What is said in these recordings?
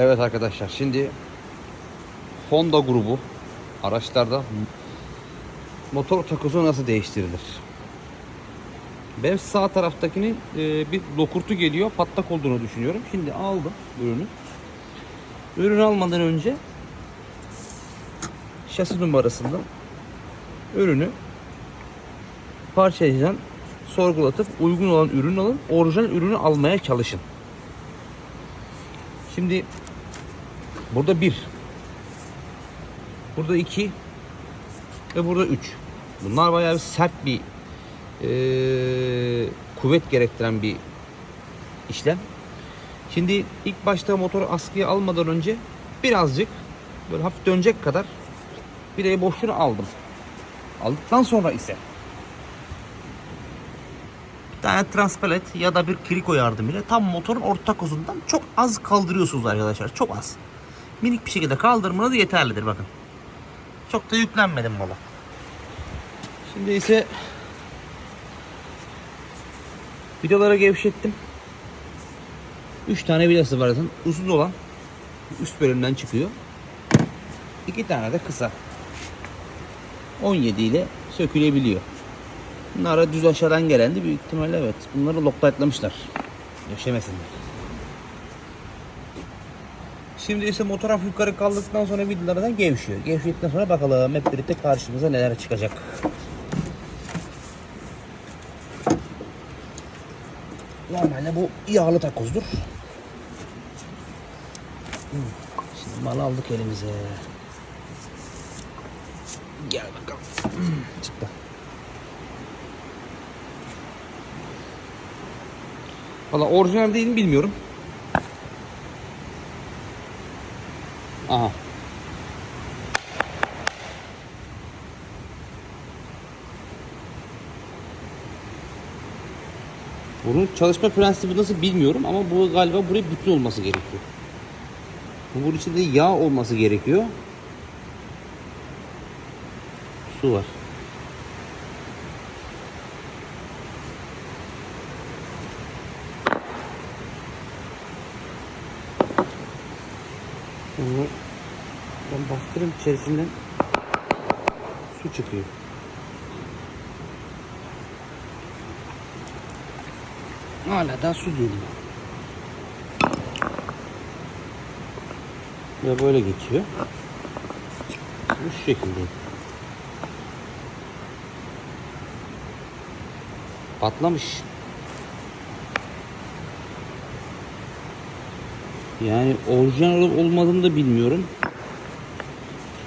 Evet arkadaşlar şimdi Honda grubu araçlarda motor takozu nasıl değiştirilir? Benim sağ taraftakinin e, bir lokurtu geliyor patlak olduğunu düşünüyorum. Şimdi aldım ürünü. Ürünü almadan önce şasi numarasından ürünü parçalayacağım sorgulatıp uygun olan ürün alın. Orijinal ürünü almaya çalışın. Şimdi burada bir, burada iki ve burada üç. Bunlar bayağı bir sert bir eee, kuvvet gerektiren bir işlem. Şimdi ilk başta motoru askıya almadan önce birazcık böyle hafif dönecek kadar bileği boşluğunu aldım. Aldıktan sonra ise bir tane transpalet ya da bir kriko yardımıyla tam motorun orta takozundan çok az kaldırıyorsunuz arkadaşlar. Çok az. Minik bir şekilde kaldırmanız yeterlidir bakın. Çok da yüklenmedim mola. Şimdi ise vidaları gevşettim. 3 tane vidası var zaten. Uzun olan üst bölümden çıkıyor. 2 tane de kısa. 17 ile sökülebiliyor. Bunlara düz aşağıdan gelendi. Büyük ihtimalle evet. Bunları loklatlamışlar. Yaşamasınlar. Şimdi ise motor hafif yukarı kaldıktan sonra vidalardan gevşiyor. Gevşedikten sonra bakalım hep birlikte karşımıza neler çıkacak. Normalde bu yağlı takozdur. Hmm. Şimdi malı aldık elimize. Gel bakalım. Hmm, Çıktı. Valla orijinal değil mi bilmiyorum. Aha. Bunun çalışma prensibi nasıl bilmiyorum ama bu galiba buraya bütün olması gerekiyor. Bu bunun içinde yağ olması gerekiyor. Su var. Bunu bastırım içerisinden su çıkıyor. Hala da su geliyor. Ve böyle geçiyor. Bu şekilde. Patlamış. Yani orijinal olup olmadığını da bilmiyorum.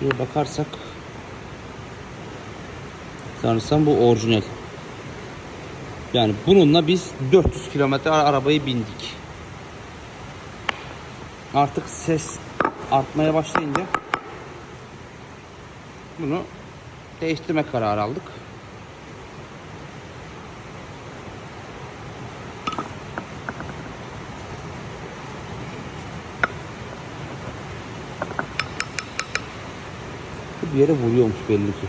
Şuraya bakarsak sanırsam bu orijinal. Yani bununla biz 400 kilometre arabayı bindik. Artık ses artmaya başlayınca bunu değiştirme kararı aldık. Bir yere vuruyormuş belli ki.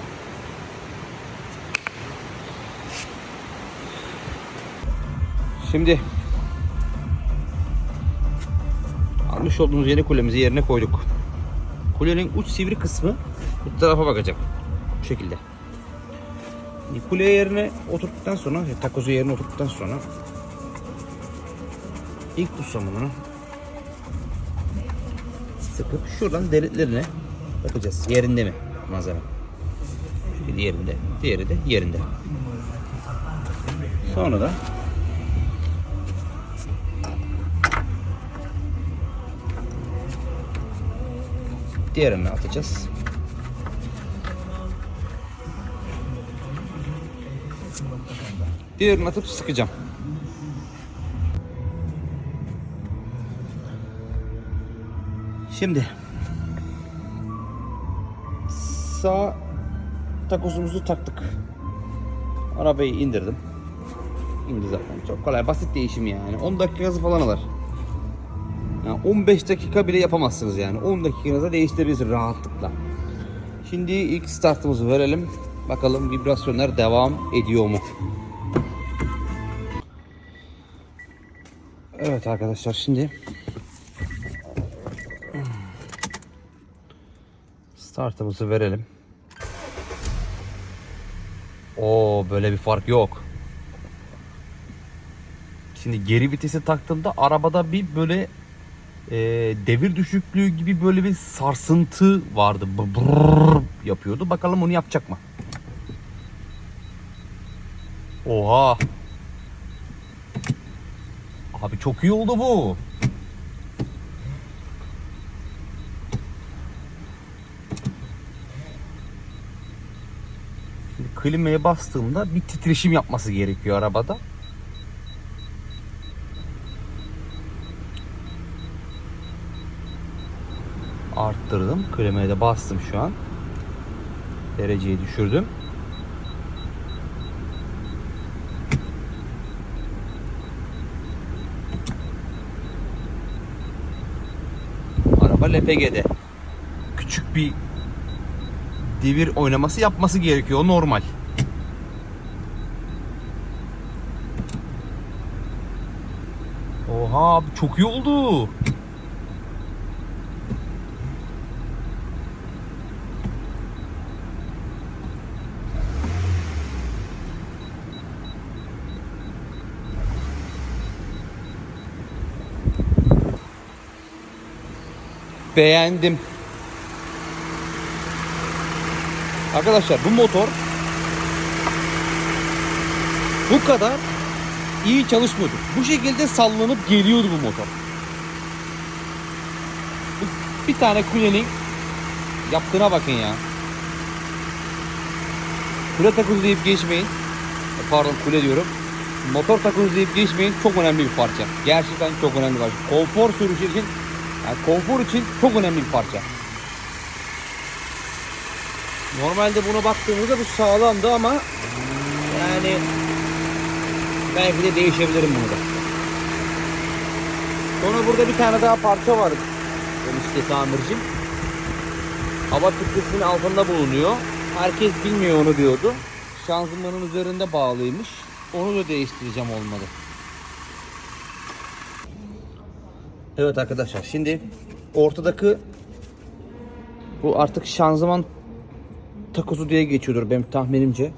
Şimdi almış olduğumuz yeni kulemizi yerine koyduk. Kulenin uç sivri kısmı bu tarafa bakacak. Bu şekilde. Kule yerine oturttuktan sonra, takozu yerine oturttuktan sonra ilk tutsamını sıkıp şuradan deliklerine bakacağız. Yerinde mi malzeme? Şu yerinde, diğeri de yerinde. Sonra da diğerini atacağız. Diğerini atıp sıkacağım. Şimdi sağ takozumuzu taktık. Arabayı indirdim. İndi zaten. Çok kolay, basit değişim yani. 10 dakikası falan alır. Yani 15 dakika bile yapamazsınız yani. 10 dakikanızda değiştirebilirsiniz rahatlıkla. Şimdi ilk startımızı verelim. Bakalım vibrasyonlar devam ediyor mu? Evet arkadaşlar şimdi Startımızı verelim. Oo böyle bir fark yok. Şimdi geri vitesi taktığımda arabada bir böyle e, devir düşüklüğü gibi böyle bir sarsıntı vardı. Brrr yapıyordu. Bakalım onu yapacak mı? Oha. Abi çok iyi oldu bu. Klimaya bastığımda bir titreşim yapması gerekiyor arabada. Arttırdım. Klimaya da bastım şu an. Dereceyi düşürdüm. Araba LPG'de. Küçük bir devir oynaması yapması gerekiyor. Normal. Oha abi çok iyi oldu. Beğendim. Arkadaşlar bu motor bu kadar iyi çalışmıyordu. Bu şekilde sallanıp geliyordu bu motor. Bir tane kulenin yaptığına bakın ya. Kule takozu deyip geçmeyin. Pardon kule diyorum. Motor takozu deyip geçmeyin. Çok önemli bir parça. Gerçekten çok önemli bir parça. Konfor sürüşü için yani konfor için çok önemli bir parça. Normalde buna baktığımızda bu sağlamdı ama yani belki de değişebilirim bunu da. Sonra burada bir tane daha parça var. Enişte tamircim. Hava filtresinin altında bulunuyor. Herkes bilmiyor onu diyordu. Şanzımanın üzerinde bağlıymış. Onu da değiştireceğim olmadı. Evet arkadaşlar şimdi ortadaki bu artık şanzıman takozu diye geçiyordur benim tahminimce.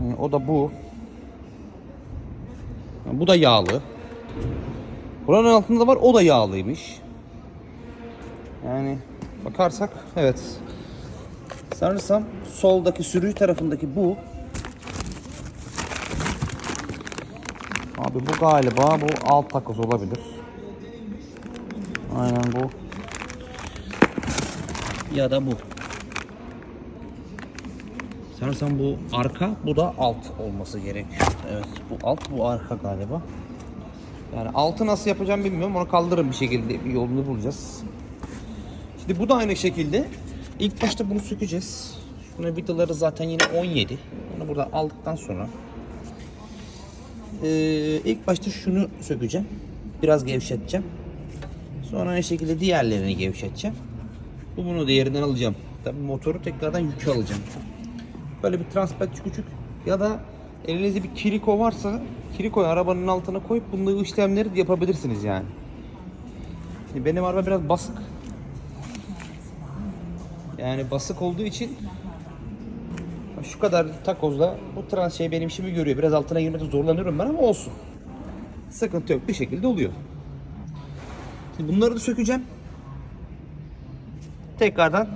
Yani o da bu. Yani bu da yağlı. Buranın altında da var o da yağlıymış. Yani bakarsak evet. Sanırsam soldaki sürücü tarafındaki bu. Abi bu galiba bu alt takoz olabilir. Aynen bu. Ya da bu. Sanırsam bu arka, bu da alt olması gerekiyor. Evet, bu alt, bu arka galiba. Yani altı nasıl yapacağım bilmiyorum. Onu kaldırırım bir şekilde bir yolunu bulacağız. Şimdi bu da aynı şekilde. İlk başta bunu sökeceğiz. Şuna vidaları zaten yine 17. Onu burada aldıktan sonra ee, ilk başta şunu sökeceğim. Biraz gevşeteceğim. Sonra aynı şekilde diğerlerini gevşeteceğim. Bu bunu da yerinden alacağım. Tabii motoru tekrardan yükü alacağım. Böyle bir transport küçük ya da elinizde bir kiriko varsa kirikoyu arabanın altına koyup bunları işlemleri de yapabilirsiniz yani. Şimdi benim araba biraz basık. Yani basık olduğu için şu kadar takozla bu trans şey benim işimi görüyor. Biraz altına girmede zorlanıyorum ben ama olsun. Sıkıntı yok bir şekilde oluyor. Şimdi bunları da sökeceğim. Tekrardan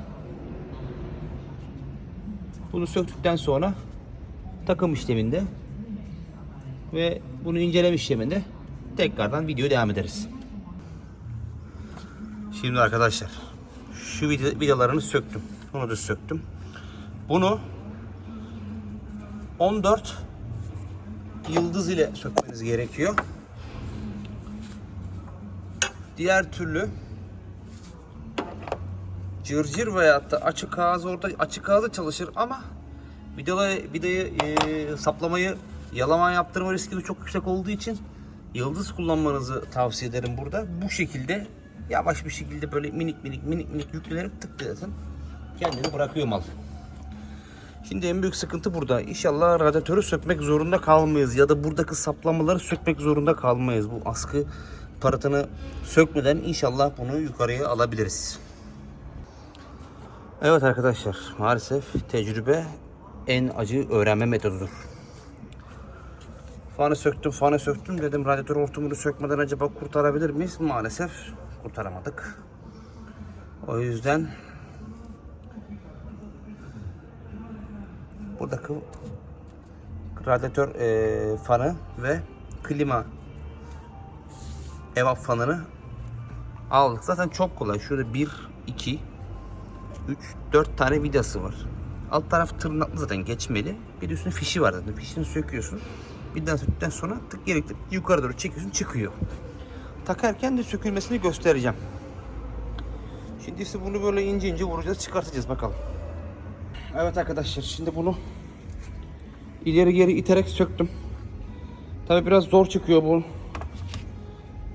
bunu söktükten sonra takım işleminde ve bunu inceleme işleminde tekrardan video devam ederiz. Şimdi arkadaşlar şu vida- vidalarını söktüm. Bunu da söktüm. Bunu 14 yıldız ile sökmeniz gerekiyor. Diğer türlü cırcır veyahut da açık ağız orada açık ağızda çalışır ama vidayı, vidayı e, saplamayı yalama yaptırma riski de çok yüksek olduğu için yıldız kullanmanızı tavsiye ederim burada. Bu şekilde yavaş bir şekilde böyle minik minik minik minik yüklenerek tıklayasın. Kendini bırakıyor mal. Şimdi en büyük sıkıntı burada. İnşallah radyatörü sökmek zorunda kalmayız ya da buradaki saplamaları sökmek zorunda kalmayız. Bu askı paratını sökmeden inşallah bunu yukarıya alabiliriz. Evet arkadaşlar maalesef tecrübe en acı öğrenme metodudur. Fanı söktüm, fanı söktüm dedim radyatör hortumunu sökmeden acaba kurtarabilir miyiz? Maalesef kurtaramadık. O yüzden buradaki radyatör eee, fanı ve klima evap fanını aldık. Zaten çok kolay. Şurada 1, 2, 3, 4 tane vidası var. Alt taraf tırnaklı zaten geçmeli. Bir de üstünde fişi var zaten. Fişini söküyorsun. Birden söktükten sonra tık geri yukarı doğru çekiyorsun çıkıyor. Takarken de sökülmesini göstereceğim. Şimdi ise bunu böyle ince ince vuracağız çıkartacağız bakalım. Evet arkadaşlar şimdi bunu ileri geri iterek söktüm. Tabi biraz zor çıkıyor bu.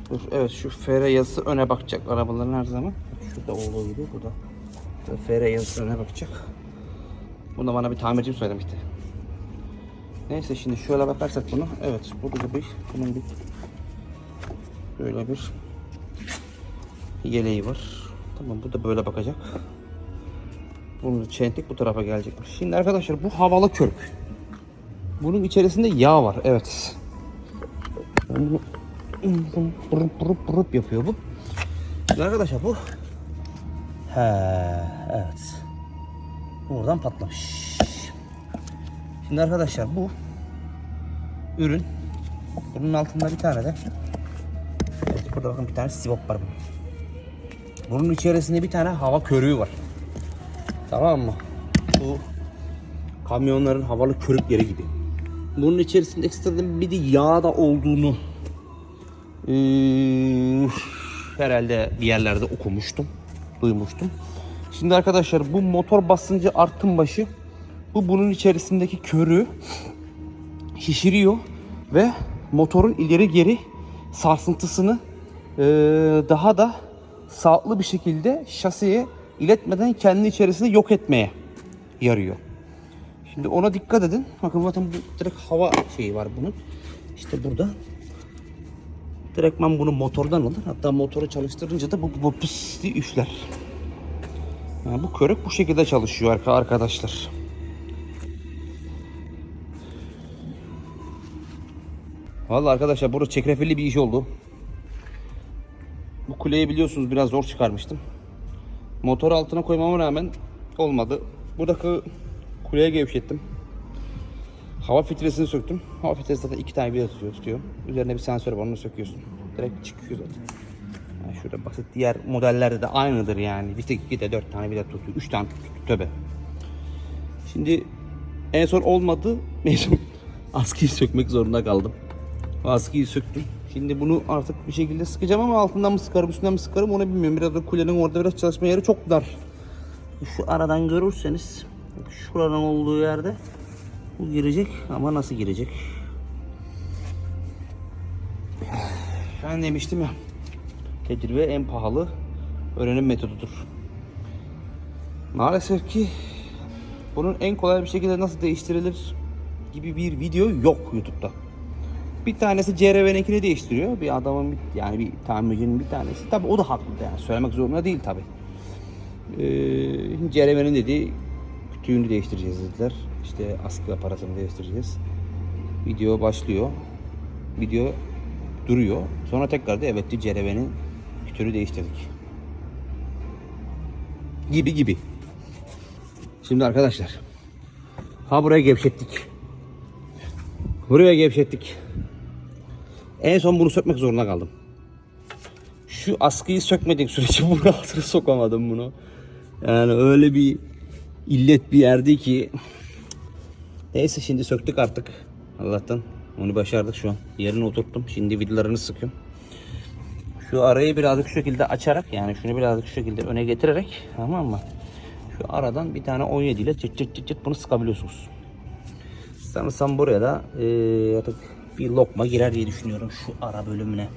Dur evet şu FR yazısı öne bakacak arabaların her zaman. Şurada olduğu gibi bu da. FR yazısı öne bakacak. Bunu da bana bir tamircim söylemişti. Neyse şimdi şöyle bakarsak bunu. Evet burada da bir bunun bir böyle bir yeleği var. Tamam bu da böyle bakacak. Bunu çentik bu tarafa gelecekmiş. Şimdi arkadaşlar bu havalı körük. Bunun içerisinde yağ var. Evet. Bunu burup burup burup yapıyor bu. Arkadaşlar bu He, evet. Buradan patlamış. Şimdi arkadaşlar bu ürün bunun altında bir tane de evet, burada bakın bir tane sivop var bunun. Bunun içerisinde bir tane hava körüğü var. Tamam mı? Bu kamyonların havalı körükleri gibi. Bunun içerisinde ekstradan bir de yağ da olduğunu eee, herhalde bir yerlerde okumuştum, duymuştum. Şimdi arkadaşlar bu motor basıncı artım başı bu bunun içerisindeki körü şişiriyor ve motorun ileri geri sarsıntısını eee, daha da sağlıklı bir şekilde şasiye iletmeden kendi içerisinde yok etmeye yarıyor. Şimdi ona dikkat edin. Bakın zaten bu direkt hava şeyi var bunun. İşte burada. Direktman bunu motordan alır. Hatta motoru çalıştırınca da bu, bu diye üfler. Yani bu körük bu şekilde çalışıyor arka arkadaşlar. Vallahi arkadaşlar burada çekrefilli bir iş oldu. Bu kuleyi biliyorsunuz biraz zor çıkarmıştım. Motor altına koymama rağmen olmadı. Buradaki kuleye gevşettim. Hava filtresini söktüm. Hava filtresi zaten iki tane bir tutuyor, tutuyor. Üzerine bir sensör var onu söküyorsun. Direkt çıkıyor zaten. Yani şurada basit diğer modellerde de aynıdır yani. Bir tek iki de dört tane bir de tutuyor. Üç tane tutuyor. Töbe. Şimdi en son olmadı. Son askıyı sökmek zorunda kaldım. O askıyı söktüm. Şimdi bunu artık bir şekilde sıkacağım ama altından mı sıkarım üstünden mi sıkarım onu bilmiyorum. Biraz da kulenin orada biraz çalışma yeri çok dar. Şu aradan görürseniz şuranın olduğu yerde bu girecek ama nasıl girecek? Ben demiştim ya tecrübe en pahalı öğrenim metodudur. Maalesef ki bunun en kolay bir şekilde nasıl değiştirilir gibi bir video yok YouTube'da. Bir tanesi CRV'ninkini değiştiriyor. Bir adamın bir, yani bir tamircinin bir tanesi. Tabi o da haklı yani söylemek zorunda değil tabi. Ee, CRV'nin dediği kütüğünü değiştireceğiz dediler. İşte askı aparatını değiştireceğiz. Video başlıyor. Video duruyor. Sonra tekrar da evet CRV'nin kütüğünü değiştirdik. Gibi gibi. Şimdi arkadaşlar. Ha buraya gevşettik. Buraya gevşettik. En son bunu sökmek zorunda kaldım. Şu askıyı sökmediğim sürece bunu altına sokamadım bunu. Yani öyle bir illet bir yerdi ki. Neyse şimdi söktük artık. Allah'tan onu başardık şu an. Yerine oturttum. Şimdi vidalarını sıkıyorum. Şu arayı birazcık şu şekilde açarak yani şunu birazcık şu şekilde öne getirerek tamam mı? Şu aradan bir tane 17 ile çıt çıt çıt çıt bunu sıkabiliyorsunuz. Sanırsam buraya da eee, artık bir lokma girer diye düşünüyorum şu ara bölümüne.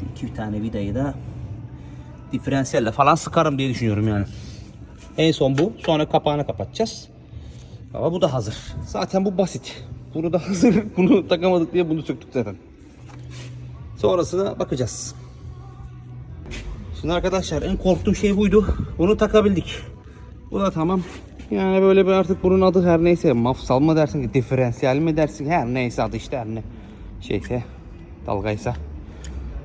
Şu iki tane vidayı da diferansiyelle falan sıkarım diye düşünüyorum yani. En son bu. Sonra kapağını kapatacağız. Ama bu da hazır. Zaten bu basit. Bunu da hazır. Bunu takamadık diye bunu söktük zaten. Sonrasına bakacağız. Şimdi arkadaşlar en korktuğum şey buydu. Bunu takabildik. Bu da tamam. Yani böyle bir artık bunun adı her neyse mafsal mı dersin ki diferansiyel mi dersin her neyse adı işte her ne şeyse dalgaysa.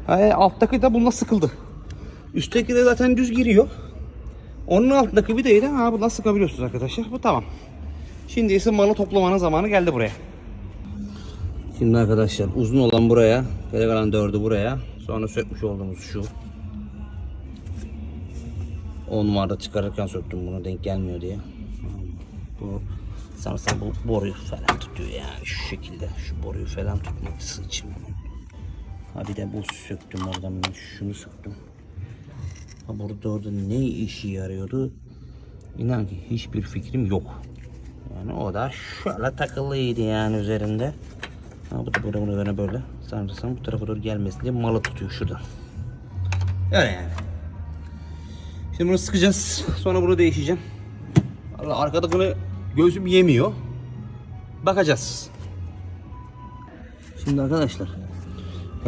Hayır, alttaki de bununla sıkıldı. Üstteki de zaten düz giriyor. Onun altındaki vidayı da ha bundan sıkabiliyorsunuz arkadaşlar. Bu tamam. Şimdi ise malı toplamanın zamanı geldi buraya. Şimdi arkadaşlar uzun olan buraya, geri kalan dördü buraya. Sonra sökmüş olduğumuz şu. 10 numarada çıkarırken söktüm bunu denk gelmiyor diye. Bu sanırsam bu boruyu falan tutuyor yani şu şekilde. Şu boruyu falan tutması için. Ha bir de bu söktüm oradan ben şunu söktüm. Ha burada orada ne işi yarıyordu? İnan ki hiçbir fikrim yok. Yani o da şöyle takılıydı yani üzerinde. Ha bu da böyle bunu böyle böyle. Sanırsam bu tarafa doğru gelmesin diye malı tutuyor şuradan. Öyle yani. Şimdi bunu sıkacağız. Sonra bunu değişeceğim. Allah arkada bunu gözüm yemiyor. Bakacağız. Şimdi arkadaşlar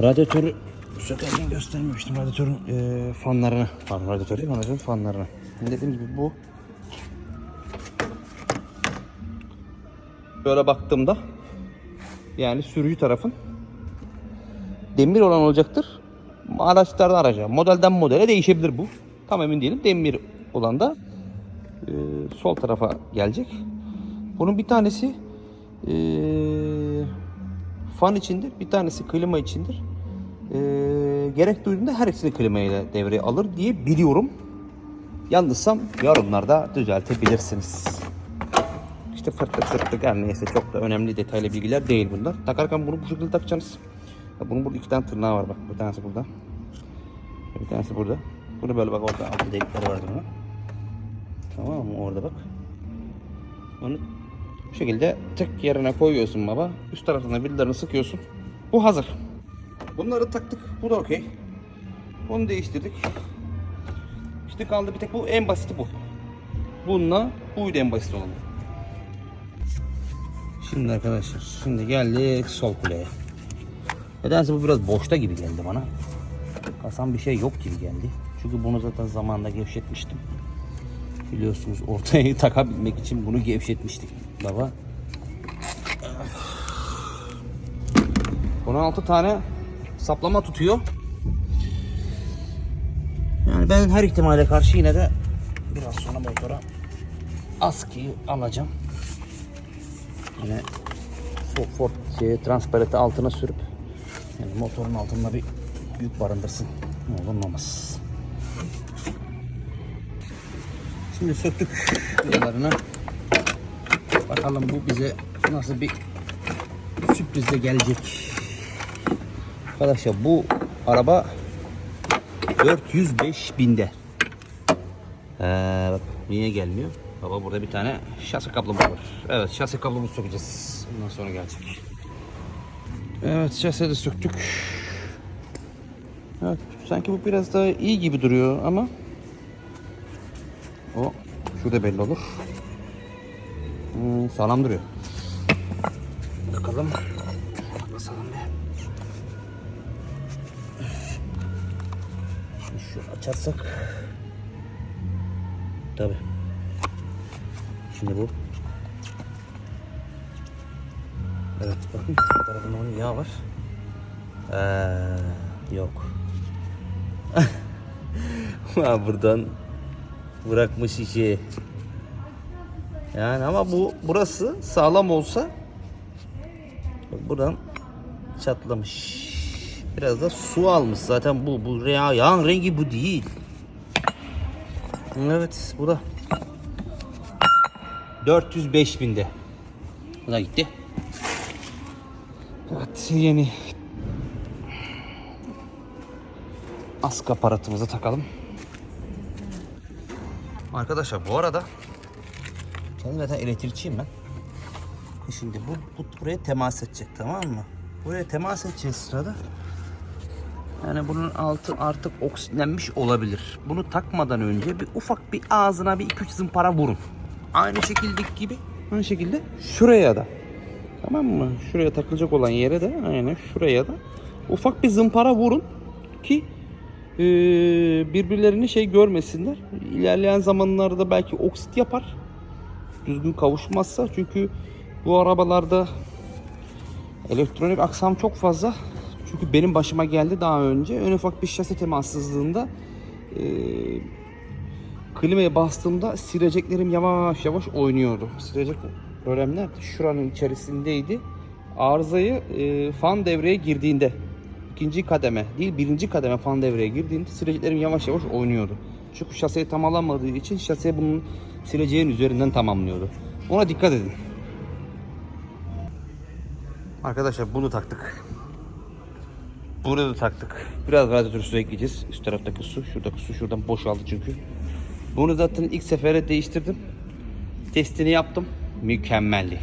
radyatörü sökerken göstermemiştim radyatörün e, fanlarını. Pardon radyatörü değil radyatörün fanlarını. Şimdi dediğim gibi bu böyle baktığımda yani sürücü tarafın demir olan olacaktır. Araçlardan araca, modelden modele değişebilir bu. Tam emin değilim. Demir olan da e, sol tarafa gelecek. Bunun bir tanesi e, fan içindir, bir tanesi klima içindir. E, gerek duyduğunda her ikisini klima ile devreye alır diye biliyorum. Yanlışsam yorumlarda düzeltebilirsiniz. İşte fırtlık fırtlık her neyse çok da önemli detaylı bilgiler değil bunlar. Takarken bunu bu şekilde takacaksınız. Bunun burada iki tane tırnağı var bak. Bir tanesi burada. Bir tanesi burada. Bunu böyle bak orada altı delikleri var bunun. Tamam mı? Orada bak. Onu bu şekilde tek yerine koyuyorsun baba. Üst tarafına vidalarını sıkıyorsun. Bu hazır. Bunları taktık. Bu da okey. Bunu değiştirdik. İşte kaldı bir tek bu. En basiti bu. Bununla buydu en basit olan. Şimdi arkadaşlar şimdi geldik sol kuleye. Nedense bu biraz boşta gibi geldi bana. Kasan bir şey yok gibi geldi. Çünkü bunu zaten zamanında gevşetmiştim. Biliyorsunuz ortaya takabilmek için bunu gevşetmiştik baba. 16 tane saplama tutuyor. Yani ben her ihtimale karşı yine de biraz sonra motora askıyı alacağım. Yine Ford, Ford şey, transparenti altına sürüp yani motorun altında bir yük barındırsın. Ne olur ne olmaz. Şimdi söktük vidalarını. Bakalım bu bize nasıl bir sürprizle gelecek. Arkadaşlar bu araba 405 binde. Ee, bak niye gelmiyor? Baba burada bir tane şasi kablomuz var. Evet şasi kablomuzu sökeceğiz. Ondan sonra gelecek. Evet şasi de söktük. Evet sanki bu biraz daha iyi gibi duruyor ama o şurada belli olur. Hmm, sağlam duruyor. Bakalım. Basalım bir. Şu açarsak. Tabi. Şimdi bu. Evet bakın tarafında onun yağ var. Ee, yok. Ha, buradan bırakmış işi. Yani ama bu burası sağlam olsa bak buradan çatlamış. Biraz da su almış zaten bu bu ya yağın rengi bu değil. Evet bu da 405 binde. Bu da gitti. Evet yeni askı aparatımızı takalım. Arkadaşlar bu arada kendim zaten elektrikçiyim ben. Şimdi bu, bu buraya temas edecek tamam mı? Buraya temas edeceği sırada yani bunun altı artık oksitlenmiş olabilir. Bunu takmadan önce bir ufak bir ağzına bir iki üç zımpara vurun. Aynı şekildeki gibi aynı şekilde şuraya da tamam mı? Şuraya takılacak olan yere de aynen şuraya da ufak bir zımpara vurun ki e, birbirlerini şey görmesinler. İlerleyen zamanlarda belki oksit yapar. Düzgün kavuşmazsa çünkü bu arabalarda elektronik aksam çok fazla. Çünkü benim başıma geldi daha önce. En ufak bir şase temassızlığında e, klimaya bastığımda sileceklerim yavaş yavaş oynuyordu. Silecek problemler şuranın içerisindeydi. Arızayı e, fan devreye girdiğinde ikinci kademe değil birinci kademe fan devreye girdiğinde sileceklerim yavaş yavaş oynuyordu. Çünkü şaseyi tamamlanmadığı için şase bunun sileceğin üzerinden tamamlıyordu. Ona dikkat edin. Arkadaşlar bunu taktık. Burada da taktık. Biraz radyatör su ekleyeceğiz. Üst taraftaki su, şuradaki su şuradan boşaldı çünkü. Bunu zaten ilk sefere değiştirdim. Testini yaptım. Mükemmeldi.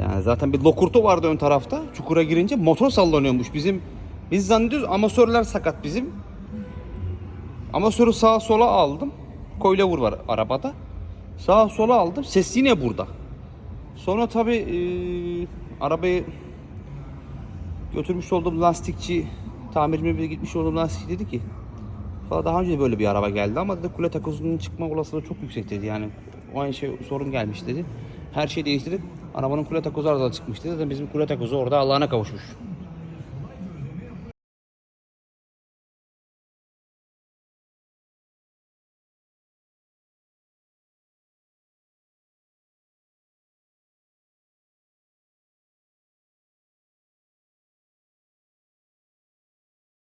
Yani zaten bir lokurtu vardı ön tarafta. Çukura girince motor sallanıyormuş. Bizim biz zannediyoruz amasörler sakat bizim. Amasörü sağa sola aldım. Koyla vur var arabada. Sağa sola aldım. Ses yine burada. Sonra tabi arabayı götürmüş olduğum lastikçi tamircime bir gitmiş olduğum lastikçi dedi ki daha önce de böyle bir araba geldi ama dedi kule takozunun çıkma olasılığı çok yüksek dedi. Yani o aynı şey sorun gelmiş dedi. Her şeyi değiştirip arabanın kule takozu arızalı çıkmış dedi. Bizim kule takozu orada Allah'ına kavuşmuş.